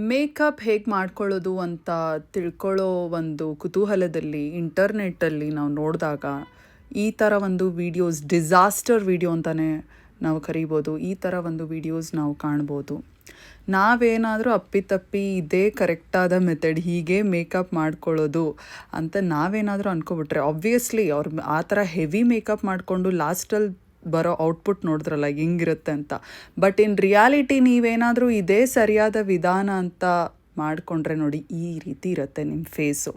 Makeup ಹೇಗೆ ಮಾಡ್ಕೊಳ್ಳೋದು ಅಂತ ತಿಳ್ಕೊಳ್ಳೋ ಒಂದು ಕುತೂಹಲದಲ್ಲಿ ಇಂಟರ್ನೆಟ್ಟಲ್ಲಿ ನಾವು ನೋಡಿದಾಗ ಈ ಥರ ಒಂದು ವೀಡಿಯೋಸ್, ಡಿಸಾಸ್ಟರ್ ವೀಡಿಯೋ ಅಂತಲೇ ನಾವು ಕರಿಬೋದು. ಈ ಥರ ಒಂದು ವೀಡಿಯೋಸ್ ನಾವು ಕಾಣ್ಬೋದು. ನಾವೇನಾದರೂ ಅಪ್ಪಿತಪ್ಪಿ ಇದೇ ಕರೆಕ್ಟಾದ ಮೆಥಡ್ ಹೀಗೆ ಮೇಕಪ್ ಮಾಡ್ಕೊಳ್ಳೋದು ಅಂತ ನಾವೇನಾದರೂ ಅಂದ್ಕೊಬಿಟ್ರೆ ಆಬ್ವಿಯಸ್ಲಿ ಅವ್ರು ಆ ಥರ ಹೆವಿ ಮೇಕಪ್ ಮಾಡಿಕೊಂಡು ಲಾಸ್ಟಲ್ಲಿ ಬರೋ ಔಟ್ಪುಟ್ ನೋಡಿದ್ರಲ್ಲ, ಹಿಂಗಿರುತ್ತೆ ಅಂತ. ಬಟ್ ಇನ್ ರಿಯಾಲಿಟಿ ನೀವೇನಾದರೂ ಇದೇ ಸರಿಯಾದ ವಿಧಾನ ಅಂತ ಮಾಡಿಕೊಂಡ್ರೆ ನೋಡಿ, ಈ ರೀತಿ ಇರುತ್ತೆ ನಿಮ್ಮ ಫೇಸು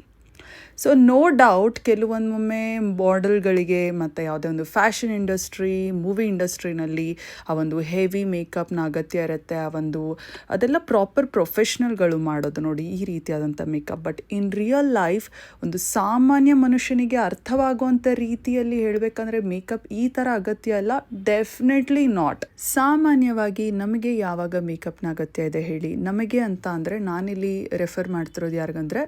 ಸೊ ನೋ ಡೌಟ್ ಕೆಲವೊಂದೊಮ್ಮೆ ಮಾಡಲ್ಗಳಿಗೆ ಮತ್ತು ಯಾವುದೇ ಒಂದು ಫ್ಯಾಷನ್ ಇಂಡಸ್ಟ್ರಿ ಮೂವಿ ಇಂಡಸ್ಟ್ರಿನಲ್ಲಿ ಆ ಒಂದು ಹೆವಿ ಮೇಕಪ್ನ ಅಗತ್ಯ ಇರುತ್ತೆ, ಆ ಒಂದು ಅದೆಲ್ಲ ಪ್ರಾಪರ್ ಪ್ರೊಫೆಷ್ನಲ್ಗಳು ಮಾಡೋದು ನೋಡಿ ಈ ರೀತಿಯಾದಂಥ makeup but in real life ಒಂದು ಸಾಮಾನ್ಯ ಮನುಷ್ಯನಿಗೆ ಅರ್ಥವಾಗುವಂಥ ರೀತಿಯಲ್ಲಿ ಹೇಳಬೇಕಂದ್ರೆ ಮೇಕಪ್ ಈ ಥರ ಅಗತ್ಯ ಅಲ್ಲ ಡೆಫಿನೆಟ್ಲಿ ನಾಟ್ ಸಾಮಾನ್ಯವಾಗಿ ನಮಗೆ ಯಾವಾಗ ಮೇಕಪ್ನ ಅಗತ್ಯ ಇದೆ ಹೇಳಿ, ನಮಗೆ ಅಂತ ಅಂದರೆ ನಾನಿಲ್ಲಿ ರೆಫರ್ ಮಾಡ್ತಿರೋದು ಯಾರಿಗಂದರೆ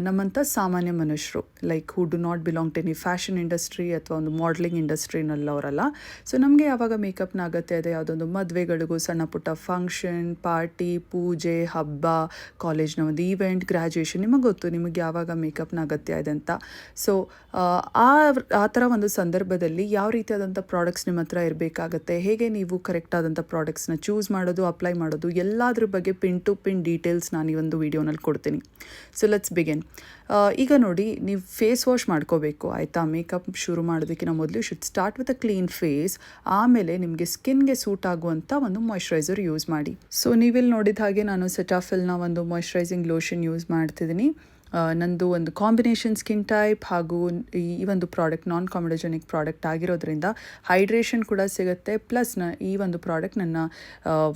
ನಮ್ಮಂಥ ಸಾಮಾನ್ಯ ಮನುಷ್ಯರು like who do not belong to any fashion industry ಅಥವಾ ಒಂದು ಮಾಡಲಿಂಗ್ ಇಂಡಸ್ಟ್ರಿನಲ್ಲವರಲ್ಲ ಸೊ ನಮಗೆ ಯಾವಾಗ ಮೇಕಪ್ನ ಅಗತ್ಯ ಇದೆ? ಯಾವುದೊಂದು ಮದುವೆಗಳಿಗೂ ಸಣ್ಣ ಪುಟ್ಟ ಫಂಕ್ಷನ್ ಪಾರ್ಟಿ ಪೂಜೆ, ಹಬ್ಬ ಕಾಲೇಜ್ನ ಒಂದು ಈವೆಂಟ್ ಗ್ರ್ಯಾಜುಯೇಷನ್ ನಿಮಗೆ ಗೊತ್ತು ನಿಮಗೆ ಯಾವಾಗ ಮೇಕಪ್ನ ಅಗತ್ಯ ಇದೆ ಅಂತ. ಸೊ ಆ ಆ ಥರ ಒಂದು ಸಂದರ್ಭದಲ್ಲಿ ಯಾವ ರೀತಿಯಾದಂಥ ಪ್ರಾಡಕ್ಟ್ಸ್ ನಿಮ್ಮ ಹತ್ರ ಇರಬೇಕಾಗತ್ತೆ? ಹೇಗೆ ನೀವು ಕರೆಕ್ಟ್ ಆದಂಥ ಪ್ರಾಡಕ್ಟ್ಸ್ನ ಚೂಸ್ ಮಾಡೋದು ಅಪ್ಲೈ ಮಾಡೋದು? ಎಲ್ಲದ್ರ ಬಗ್ಗೆ ಪಿನ್ ಟು ಪಿನ್ ಡೀಟೇಲ್ಸ್ ನಾನು ಈ ಒಂದು ವಿಡಿಯೋನಲ್ಲಿ ಕೊಡ್ತೀನಿ. ಸೊ ಲೆಟ್ಸ್ ಬಿಗಿನ್ ಈಗ ನೋಡಿ, ನೀವು ಫೇಸ್ ವಾಶ್ ಮಾಡ್ಕೋಬೇಕು. ಆಯಿತಾ? ಮೇಕಪ್ ಶುರು ಮಾಡೋದಕ್ಕಿಂತ ಮೊದಲು should start with a clean face ಆಮೇಲೆ ನಿಮಗೆ ಸ್ಕಿನ್ಗೆ ಸೂಟ್ ಆಗುವಂಥ ಒಂದು ಮಾಯ್ಶ್ಚರೈಸರ್ ಯೂಸ್ ಮಾಡಿ. ಸೊ ನೀವಿಲ್ಲಿ ನೋಡಿದ ಹಾಗೆ ನಾನು ಸೆಟಾಫಿಲ್ನ ಒಂದು ಮಾಯ್ಶ್ಚರೈಸಿಂಗ್ ಲೋಷನ್ ಯೂಸ್ ಮಾಡ್ತಿದ್ದೀನಿ ನಂದು ಒಂದು ಕಾಂಬಿನೇಷನ್ ಸ್ಕಿನ್ ಟೈಪ್ ಹಾಗೂ ಈ ಒಂದು ಪ್ರಾಡಕ್ಟ್ ನಾನ್ ಕಾಮಿಡೋಜೆನಿಕ್ ಪ್ರಾಡಕ್ಟ್ ಆಗಿರೋದ್ರಿಂದ ಹೈಡ್ರೇಷನ್ ಕೂಡ ಸಿಗುತ್ತೆ. ಪ್ಲಸ್ನ ಈ ಒಂದು ಪ್ರಾಡಕ್ಟ್ ನನ್ನ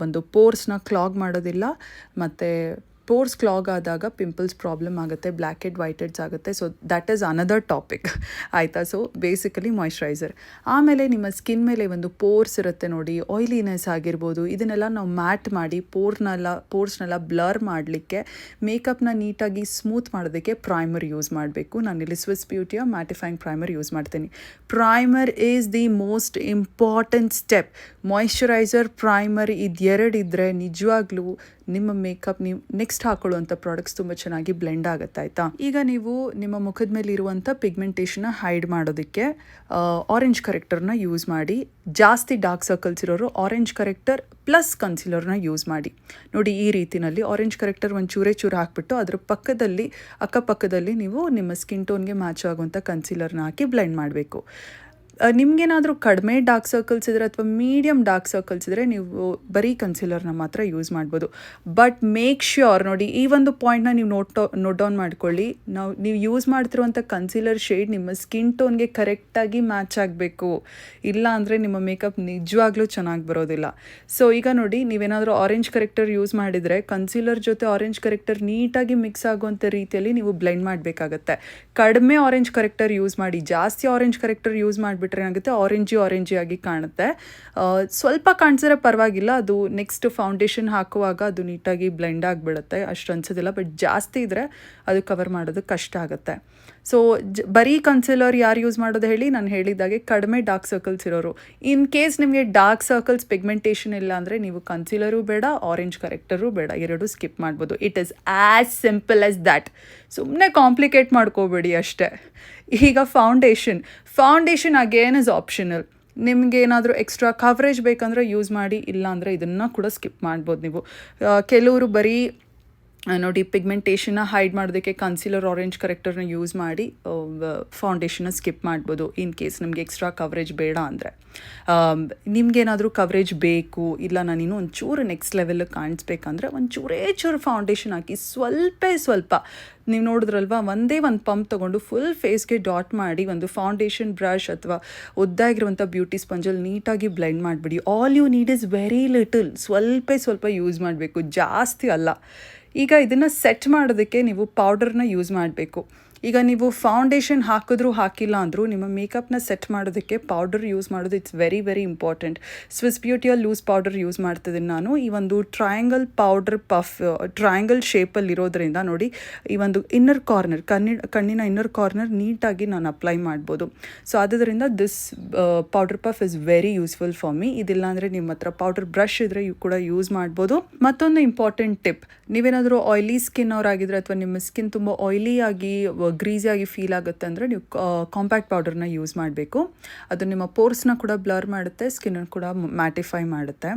ಒಂದು ಪೋರ್ಸ್ನ ಕ್ಲಾಗ್ ಮಾಡೋದಿಲ್ಲ. ಮತ್ತು ಪೋರ್ಸ್ ಕ್ಲಾಗ್ ಆದಾಗ ಪಿಂಪಲ್ಸ್ ಪ್ರಾಬ್ಲಮ್ ಆಗುತ್ತೆ ಬ್ಲ್ಯಾಕ್ ಹೆಡ್ ವೈಟ್ ಹೆಡ್ಸ್ ಆಗುತ್ತೆ. So that is another topic ಆಯಿತಾ? ಸೊ ಬೇಸಿಕಲಿ ಮಾಯ್ಶ್ಚರೈಸರ್ ಆಮೇಲೆ ನಿಮ್ಮ ಸ್ಕಿನ್ ಮೇಲೆ ಒಂದು ಪೋರ್ಸ್ ಇರುತ್ತೆ ನೋಡಿ ಆಯ್ಲಿನೆಸ್ ಆಗಿರ್ಬೋದು, ಇದನ್ನೆಲ್ಲ ನಾವು ಮ್ಯಾಟ್ ಮಾಡಿ ಪೋರ್ನೆಲ್ಲ ಪೋರ್ಸ್ನೆಲ್ಲ ಬ್ಲರ್ ಮಾಡಲಿಕ್ಕೆ ಮೇಕಪ್ನ ನೀಟಾಗಿ ಸ್ಮೂತ್ ಮಾಡೋದಕ್ಕೆ ಪ್ರೈಮರ್ ಯೂಸ್ ಮಾಡಬೇಕು. ನಾನು ಇಲ್ಲಿ ಸ್ವಿಸ್ ಬ್ಯೂಟಿಯ ಮ್ಯಾಟಿಫೈಯಿಂಗ್ ಪ್ರೈಮರ್ ಯೂಸ್ ಮಾಡ್ತೀನಿ. Primer is the most important step moisturiser primer ಇದೆರಡಿದ್ರೆ ನಿಜವಾಗ್ಲೂ ನಿಮ್ಮ ಮೇಕಪ್, ನೀವು ನೆಕ್ಸ್ಟ್ ಹಾಕೊಳ್ಳುವಂಥ ಪ್ರಾಡಕ್ಟ್ಸ್ ತುಂಬ ಚೆನ್ನಾಗಿ ಬ್ಲೆಂಡ್ ಆಗುತ್ತೆ, ಆಯಿತಾ? ಈಗ ನೀವು ನಿಮ್ಮ ಮುಖದ ಮೇಲೆ ಇರುವಂಥ ಪಿಗ್ಮೆಂಟೇಷನ್ನ ಹೈಡ್ ಮಾಡೋದಕ್ಕೆ ಆರೆಂಜ್ ಕರೆಕ್ಟರ್ನ ಯೂಸ್ ಮಾಡಿ. ಜಾಸ್ತಿ ಡಾರ್ಕ್ ಸರ್ಕಲ್ಸ್ ಇರೋರು ಆರೆಂಜ್ ಕರೆಕ್ಟರ್ ಪ್ಲಸ್ ಕನ್ಸಿಲರ್ನ ಯೂಸ್ ಮಾಡಿ. ನೋಡಿ, ಈ ರೀತಿನಲ್ಲಿ ಆರೆಂಜ್ ಕರೆಕ್ಟರ್ ಒಂದು ಚೂರೇ ಚೂರು ಹಾಕ್ಬಿಟ್ಟು ಅದರ ಪಕ್ಕದಲ್ಲಿ, ಅಕ್ಕಪಕ್ಕದಲ್ಲಿ ನೀವು ನಿಮ್ಮ ಸ್ಕಿನ್ ಟೋನ್ಗೆ ಮ್ಯಾಚ್ ಆಗುವಂಥ ಕನ್ಸಿಲರ್ನ ಹಾಕಿ ಬ್ಲೆಂಡ್ ಮಾಡಬೇಕು. ನಿಮಗೇನಾದರೂ ಕಡಿಮೆ ಡಾರ್ಕ್ ಸರ್ಕಲ್ಸ್ ಇದ್ದರೆ ಅಥವಾ ಮೀಡಿಯಮ್ ಡಾರ್ಕ್ ಸರ್ಕಲ್ಸ್ ಇದ್ದರೆ ನೀವು ಬರೀ ಕನ್ಸಿಲರ್ನ ಮಾತ್ರ ಯೂಸ್ ಮಾಡ್ಬೋದು. ಬಟ್ ಮೇಕ್ ಶ್ಯೂರ್ ನೋಡಿ, ಈ ಒಂದು ಪಾಯಿಂಟ್ನ ನೀವು ನೋಟ್ ನೋಟ್ ಡೌನ್ ಮಾಡ್ಕೊಳ್ಳಿ. ನಾವು, ನೀವು ಯೂಸ್ ಮಾಡ್ತಿರುವಂಥ ಕನ್ಸಿಲರ್ ಶೇಡ್ ನಿಮ್ಮ ಸ್ಕಿನ್ ಟೋನ್ಗೆ ಕರೆಕ್ಟಾಗಿ ಮ್ಯಾಚ್ ಆಗಬೇಕು. ಇಲ್ಲ ಅಂದರೆ ನಿಮ್ಮ ಮೇಕಪ್ ನಿಜವಾಗ್ಲೂ ಚೆನ್ನಾಗಿ ಬರೋದಿಲ್ಲ. ಸೊ ಈಗ ನೋಡಿ, ನೀವೇನಾದರೂ ಆರೆಂಜ್ ಕರೆಕ್ಟರ್ ಯೂಸ್ ಮಾಡಿದರೆ ಕನ್ಸಿಲರ್ ಜೊತೆ ಆರೆಂಜ್ ಕರೆಕ್ಟರ್ ನೀಟಾಗಿ ಮಿಕ್ಸ್ ಆಗುವಂಥ ರೀತಿಯಲ್ಲಿ ನೀವು ಬ್ಲೆಂಡ್ ಮಾಡಬೇಕಾಗತ್ತೆ. ಕಡಿಮೆ ಆರೆಂಜ್ ಕರೆಕ್ಟರ್ ಯೂಸ್ ಮಾಡಿ, ಜಾಸ್ತಿ ಆರೆಂಜ್ ಕರೆಕ್ಟರ್ ಯೂಸ್ ಮಾಡಿ ಬಿಟ್ರೆ ಏನಾಗುತ್ತೆ? ಆರೆಂಜಿ ಆರೆಂಜಿ ಆಗಿ ಕಾಣುತ್ತೆ. ಸ್ವಲ್ಪ ಕಾಣಿಸಿದ್ರೆ ಪರವಾಗಿಲ್ಲ. ಅದು ನೆಕ್ಸ್ಟ್ ಫೌಂಡೇಶನ್ ಹಾಕುವಾಗ ಅದು ನೀಟಾಗಿ ಬ್ಲೆಂಡ್ ಆಗಿಬಿಡುತ್ತೆ. ಅಷ್ಟು ಅನಿಸೋದಿಲ್ಲ. ಬಟ್ ಜಾಸ್ತಿ ಇದ್ದರೆ ಅದು ಕವರ್ ಮಾಡೋದು ಕಷ್ಟ ಆಗುತ್ತೆ. ಸೊ ಜ, ಬರೀ ಕನ್ಸಿಲರ್ ಯಾರು ಯೂಸ್ ಮಾಡೋದು ಹೇಳಿ ನಾನು ಹೇಳಿದಾಗೆ ಕಡಿಮೆ ಡಾರ್ಕ್ ಸರ್ಕಲ್ಸ್ ಇರೋರು. ಇನ್ ಕೇಸ್ ನಿಮಗೆ ಡಾರ್ಕ್ ಸರ್ಕಲ್ಸ್ ಪಿಗ್ಮೆಂಟೇಷನ್ ಇಲ್ಲ ಅಂದರೆ ನೀವು ಕನ್ಸಿಲರು ಬೇಡ ಆರೆಂಜ್ ಕರೆಕ್ಟರು ಬೇಡ, ಎರಡು ಸ್ಕಿಪ್ ಮಾಡ್ಬೋದು. It is as simple as that ಸುಮ್ಮನೆ ಕಾಂಪ್ಲಿಕೇಟ್ ಮಾಡ್ಕೋಬೇಡಿ ಅಷ್ಟೇ. ಈಗ foundation foundation again is optional ನಿಮಗೆ ಏನಾದರೂ ಎಕ್ಸ್ಟ್ರಾ ಕವರೇಜ್ ಬೇಕಂದ್ರೆ ಯೂಸ್ ಮಾಡಿ, ಇಲ್ಲಾಂದರೆ ಇದನ್ನು ಕೂಡ ಸ್ಕಿಪ್ ಮಾಡ್ಬೋದು ನೀವು. ಕೆಲವರು ಬರೀ ನೋಡಿ ಪಿಗ್ಮೆಂಟೇಷನ್ನ ಹೈಡ್ ಮಾಡೋದಕ್ಕೆ ಕನ್ಸಿಲರ್ ಆರೆಂಜ್ ಕರೆಕ್ಟರ್ನ ಯೂಸ್ ಮಾಡಿ ಫೌಂಡೇಶನ್ನ ಸ್ಕಿಪ್ ಮಾಡ್ಬೋದು ಇನ್ ಕೇಸ್ ನಿಮಗೆ ಎಕ್ಸ್ಟ್ರಾ ಕವರೇಜ್ ಬೇಡ ಅಂದರೆ. ನಿಮಗೇನಾದರೂ ಕವರೇಜ್ ಬೇಕು, ಇಲ್ಲ ನಾನಿನ್ನೂ ಒಂಚೂರು ನೆಕ್ಸ್ಟ್ ಲೆವೆಲ್ ಕಾಣಿಸ್ಬೇಕಂದ್ರೆ ಒಂಚೂರೇ ಚೂರೇ ಫೌಂಡೇಶನ್ ಹಾಕಿ ಸ್ವಲ್ಪ ಸ್ವಲ್ಪ. ನೀವು ನೋಡಿದ್ರಲ್ವಾ, ಒಂದೇ ಒಂದು ಪಂಪ್ ತೊಗೊಂಡು ಫುಲ್ ಫೇಸ್ಗೆ ಡಾಟ್ ಮಾಡಿ ಒಂದು ಫೌಂಡೇಶನ್ ಬ್ರಷ್ ಅಥವಾ ಉದ್ದಾಗಿರುವಂಥ ಬ್ಯೂಟಿ ಸ್ಪಂಜಲ್ಲಿ ನೀಟಾಗಿ ಬ್ಲೆಂಡ್ ಮಾಡಿಬಿಡಿ. All you need is very little ಸ್ವಲ್ಪ ಸ್ವಲ್ಪ ಯೂಸ್ ಮಾಡಬೇಕು. ಜಾಸ್ತಿ ಅಲ್ಲ. ಈಗ ಇದನ್ನು ಸೆಟ್ ಮಾಡೋದಕ್ಕೆ ನೀವು ಪೌಡರ್ನ ಯೂಸ್ ಮಾಡಬೇಕು. ಈಗ ನೀವು ಫೌಂಡೇಶನ್ ಹಾಕಿದ್ರೂ ಹಾಕಿಲ್ಲ ಅಂದರೂ ನಿಮ್ಮ ಮೇಕಪ್ನ ಸೆಟ್ ಮಾಡೋದಕ್ಕೆ ಪೌಡರ್ ಯೂಸ್ ಮಾಡೋದು it's very very important Swiss ಬ್ಯೂಟಿಯಲ್ಲಿ loose powder use ಮಾಡ್ತಿದ್ದೀನಿ ನಾನು. ಈ ಒಂದು ಟ್ರಯಾಂಗಲ್ ಪೌಡರ್ ಪಫ್ ಟ್ರಯಾಂಗಲ್ ಶೇಪಲ್ಲಿ ಇರೋದ್ರಿಂದ ನೋಡಿ, ಈ ಒಂದು ಇನ್ನರ್ ಕಾರ್ನರ್ ಕಣ್ಣಿನ ಕಣ್ಣಿನ ಇನ್ನರ್ ಕಾರ್ನರ್ ನೀಟಾಗಿ ನಾನು ಅಪ್ಲೈ ಮಾಡ್ಬೋದು. ಸೊ ಆದ್ದರಿಂದ this powder puff is very useful for me ಇದಿಲ್ಲ ಅಂದರೆ ನಿಮ್ಮ ಹತ್ರ ಪೌಡರ್ ಬ್ರಷ್ ಇದ್ದರೆ ಇವು ಕೂಡ ಯೂಸ್ ಮಾಡ್ಬೋದು. ಮತ್ತೊಂದು ಇಂಪಾರ್ಟೆಂಟ್ ಟಿಪ್ ನೀವೇನಾದರೂ ಆಯ್ಲಿ ಸ್ಕಿನ್ ಅವರಾಗಿದ್ದರೆ ಅಥವಾ ನಿಮ್ಮ ಸ್ಕಿನ್ ತುಂಬ ಆಯ್ಲಿ ಆಗಿ ಗ್ರೀಸಿ ಆಗಿ ಫೀಲ್ ಆಗುತ್ತೆ ಅಂದರೆ ನೀವು ಕಾಂಪ್ಯಾಕ್ಟ್ ಪೌಡರ್ನ ಯೂಸ್ ಮಾಡಬೇಕು. ಅದು ನಿಮ್ಮ ಪೋರ್ಸ್ನ ಕೂಡ ಬ್ಲರ್ ಮಾಡುತ್ತೆ ಸ್ಕಿನ್ನನ್ನು ಕೂಡ ಮ್ಯಾಟಿಫೈ ಮಾಡುತ್ತೆ.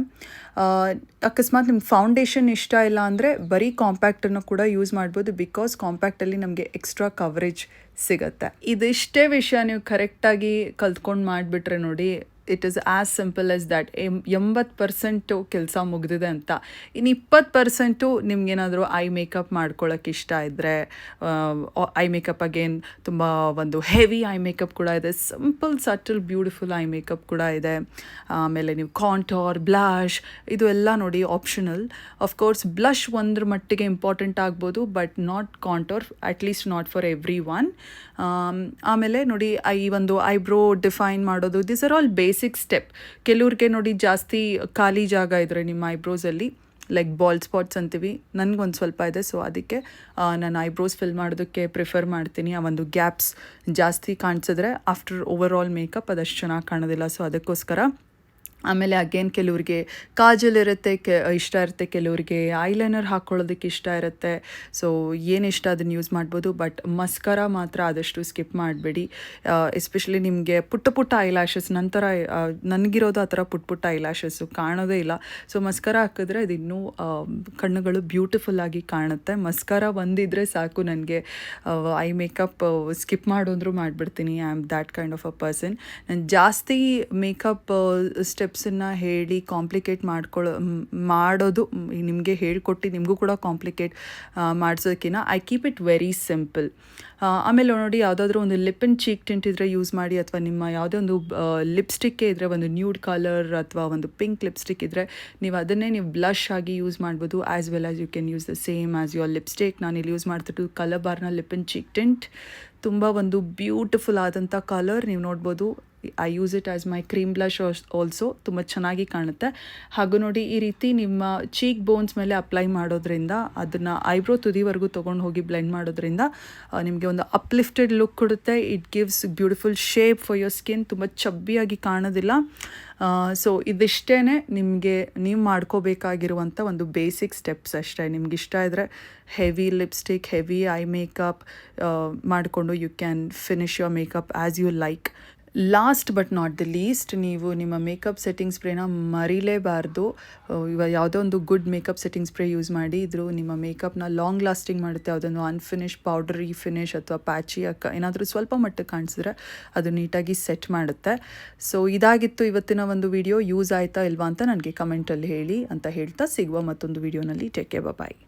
ಅಕಸ್ಮಾತ್ ನಿಮ್ಗೆ ಫೌಂಡೇಶನ್ ಇಷ್ಟ ಇಲ್ಲ ಅಂದರೆ ಬರೀ ಕಾಂಪ್ಯಾಕ್ಟನ್ನು ಕೂಡ ಯೂಸ್ ಮಾಡ್ಬೋದು ಬಿಕಾಸ್ ಕಾಂಪ್ಯಾಕ್ಟಲ್ಲಿ ನಮಗೆ ಎಕ್ಸ್ಟ್ರಾ ಕವರೇಜ್ ಸಿಗುತ್ತೆ. ಇದಿಷ್ಟೇ ವಿಷಯ ನೀವು ಕರೆಕ್ಟಾಗಿ ಕಲ್ತ್ಕೊಂಡು ಮಾಡಿಬಿಟ್ರೆ ನೋಡಿ it is as simple as that M ಎಂಬತ್ತು ಪರ್ಸೆಂಟು ಕೆಲಸ ಮುಗಿದಿದೆ ಅಂತ. ಇನ್ನು ಇಪ್ಪತ್ತು ಪರ್ಸೆಂಟು ನಿಮ್ಗೇನಾದರೂ ಐ ಮೇಕಪ್ ಮಾಡ್ಕೊಳ್ಳೋಕೆ ಇಷ್ಟ ಇದ್ದರೆ ಐ ಮೇಕಪ್ ಅಗೇನ್ ತುಂಬ ಒಂದು ಹೆವಿ ಐ ಮೇಕಪ್ ಕೂಡ ಇದೆ. Simple subtle beautiful eye makeup ಕೂಡ ಇದೆ. ಆಮೇಲೆ ನೀವು ಕಾಂಟೋರ್ ಬ್ಲಾಶ್ ಇದು ಎಲ್ಲ ನೋಡಿ ಆಪ್ಷನಲ್ ಕೋರ್ಸ್ ಬ್ಲಷ್ ಒಂದ್ರ ಮಟ್ಟಿಗೆ ಇಂಪಾರ್ಟೆಂಟ್ ಆಗ್ಬೋದು but not contour at least not for everyone ಆಮೇಲೆ ನೋಡಿ, ಈ ಒಂದು ಐಬ್ರೋ ಡಿಫೈನ್ ಮಾಡೋದು this are all basic step ಕೆಲವ್ರಿಗೆ ನೋಡಿ ಜಾಸ್ತಿ ಖಾಲಿ ಜಾಗ ಇದ್ರೆ ನಿಮ್ಮ ಐಬ್ರೋಸಲ್ಲಿ ಲೈಕ್ ಬಾಲ್ ಸ್ಪಾಟ್ಸ್ ಅಂತೀವಿ, ನನಗೊಂದು ಸ್ವಲ್ಪ ಇದೆ ಸೊ ಅದಕ್ಕೆ ನಾನು ಐಬ್ರೋಸ್ ಫಿಲ್ ಮಾಡೋದಕ್ಕೆ ಪ್ರಿಫರ್ ಮಾಡ್ತೀನಿ. ಆ ಒಂದು ಗ್ಯಾಪ್ಸ್ ಜಾಸ್ತಿ ಕಾಣಿಸಿದ್ರೆ ಆಫ್ಟರ್ ಓವರ್ ಆಲ್ ಮೇಕಪ್ ಅದಷ್ಟು ಚೆನ್ನಾಗಿ ಕಾಣೋದಿಲ್ಲ ಸೊ ಅದಕ್ಕೋಸ್ಕರ ಆಮೇಲೆ ಅಗೇನ್ ಕೆಲವ್ರಿಗೆ ಕಾಜಲ್ ಇರುತ್ತೆ, ಕೆ, ಇಷ್ಟ ಇರುತ್ತೆ ಕೆಲವ್ರಿಗೆ ಐಲೈನರ್ ಹಾಕ್ಕೊಳ್ಳೋದಕ್ಕೆ ಇಷ್ಟ ಇರುತ್ತೆ. ಸೊ ಏನು ಇಷ್ಟ ಅದನ್ನು ಯೂಸ್ ಮಾಡ್ಬೋದು. ಬಟ್ ಮಸ್ಕರ ಮಾತ್ರ ಆದಷ್ಟು ಸ್ಕಿಪ್ ಮಾಡಬೇಡಿ. ಎಸ್ಪೆಷಲಿ ನಿಮಗೆ ಪುಟ್ಟ ಪುಟ್ಟ ಐಲ್ಯಾಶಸ್ ನಂತರ ನನಗಿರೋದು ಆ ಥರ ಪುಟ್ಟ ಪುಟ್ಟ ಐಲ್ಯಾಶಸ್ಸು ಕಾಣೋದೇ ಇಲ್ಲ. ಸೊ ಮಸ್ಕರ ಹಾಕಿದ್ರೆ ಅದು ಇನ್ನೂ ಕಣ್ಣುಗಳು ಬ್ಯೂಟಿಫುಲ್ ಆಗಿ ಕಾಣುತ್ತೆ. ಮಸ್ಕರ ಒಂದಿದ್ರೆ ಸಾಕು ನನಗೆ. ಐ ಮೇಕಪ್ ಸ್ಕಿಪ್ ಮಾಡೋಂದ್ರೂ ಮಾಡಿಬಿಡ್ತೀನಿ. I am that kind of a person ನಾನು ಜಾಸ್ತಿ ಮೇಕಪ್ ಸ್ಟೆಪ್ಸನ್ನು ಹೇಳಿ ಕಾಂಪ್ಲಿಕೇಟ್ ಮಾಡ್ಕೊಳ್ಳೋ ಮಾಡೋದು ನಿಮಗೆ ಹೇಳಿಕೊಟ್ಟು ನಿಮಗೂ ಕೂಡ complicate ಮಾಡಿಸೋದಕ್ಕಿಂತ I keep it very simple. ಆಮೇಲೆ ನೋಡಿ ಯಾವುದಾದ್ರೂ ಒಂದು ಲಿಪ್ ಆ್ಯಂಡ್ ಚೀಕ್ ಟಿಂಟ್ ಇದ್ದರೆ ಯೂಸ್ ಮಾಡಿ ಅಥವಾ ನಿಮ್ಮ ಯಾವುದೇ ಒಂದು ಲಿಪ್ಸ್ಟಿಕ್ಕೇ ಇದ್ದರೆ ಒಂದು ನ್ಯೂಡ್ ಕಲರ್ ಅಥವಾ ಒಂದು ಪಿಂಕ್ ಲಿಪ್ಸ್ಟಿಕ್ ಇದ್ದರೆ ನೀವು ಅದನ್ನೇ ನೀವು ಬ್ಲಷ್ ಆಗಿ ಯೂಸ್ ಮಾಡ್ಬೋದು. As well as you can use the same as your lipstick. ನಾನು ಇಲ್ಲಿ ಯೂಸ್ ಮಾಡ್ತಿದ್ದು ಕಲರ್ ಬಾರ್ನ ಲಿಪ್ ಆ್ಯಂಡ್ ಚೀಕ್ ಟಿಂಟ್. ತುಂಬ ಒಂದು ಬ್ಯೂಟಿಫುಲ್ ಆದಂಥ ಕಲರ್ ನೀವು ನೋಡ್ಬೋದು. I use it as my cream blush also ತುಂಬ ಚೆನ್ನಾಗಿ ಕಾಣುತ್ತೆ. ಹಾಗೂ ನೋಡಿ ಈ ರೀತಿ ನಿಮ್ಮ ಚೀಕ್ ಬೋನ್ಸ್ ಮೇಲೆ ಅಪ್ಲೈ ಮಾಡೋದ್ರಿಂದ, ಅದನ್ನು ಐಬ್ರೋ ತುದಿವರೆಗೂ ತೊಗೊಂಡು ಹೋಗಿ ಬ್ಲೆಂಡ್ ಮಾಡೋದ್ರಿಂದ ನಿಮಗೆ ಒಂದು ಅಪ್ಲಿಫ್ಟೆಡ್ ಲುಕ್ ಕೊಡುತ್ತೆ. It gives beautiful shape for your skin ತುಂಬ ಚಬ್ಬಿಯಾಗಿ ಕಾಣೋದಿಲ್ಲ. ಸೊ ಇದಿಷ್ಟೇ ನಿಮಗೆ, ನೀವು ಮಾಡ್ಕೋಬೇಕಾಗಿರುವಂಥ ಒಂದು ಬೇಸಿಕ್ ಸ್ಟೆಪ್ಸ್ ಅಷ್ಟೇ. ನಿಮ್ಗೆ ಇಷ್ಟ ಇದ್ದರೆ heavy lipstick heavy eye makeup ಮಾಡಿಕೊಂಡು you can finish your makeup as you like last but not the least ನೀವು ನಿಮ್ಮ ಮೇಕಪ್ ಸೆಟ್ಟಿಂಗ್ ಸ್ಪ್ರೇನ ಮರಿಲೇಬಾರ್ದು. ಇವಾಗ ಯಾವುದೋ ಒಂದು good makeup setting spray use ಮಾಡಿ, ಇದ್ರು ನಿಮ್ಮ ಮೇಕಪ್ನ ಲಾಂಗ್ ಲಾಸ್ಟಿಂಗ್ ಮಾಡುತ್ತೆ. ಯಾವುದೊಂದು ಅನ್ಫಿನಿಶ್ ಪೌಡ್ರಿ ಫಿನಿಶ್ ಅಥವಾ ಪ್ಯಾಚಿ ಅಕ್ಕ, ಏನಾದರೂ ಸ್ವಲ್ಪ ಮಟ್ಟಕ್ಕೆ ಕಾಣಿಸಿದ್ರೆ ಅದು ನೀಟಾಗಿ ಸೆಟ್ ಮಾಡುತ್ತೆ. ಸೊ ಇದಾಗಿತ್ತು ಇವತ್ತಿನ ಒಂದು ವಿಡಿಯೋ ಯೂಸ್ ಆಯಿತಾ ಇಲ್ವಾ ಅಂತ ನನಗೆ ಕಮೆಂಟಲ್ಲಿ ಹೇಳಿ. ಅಂತ ಹೇಳ್ತಾ ಸಿಗುವ ಮತ್ತೊಂದು ವಿಡಿಯೋನಲ್ಲಿ ಟೇಕ್ ಬಾಯ್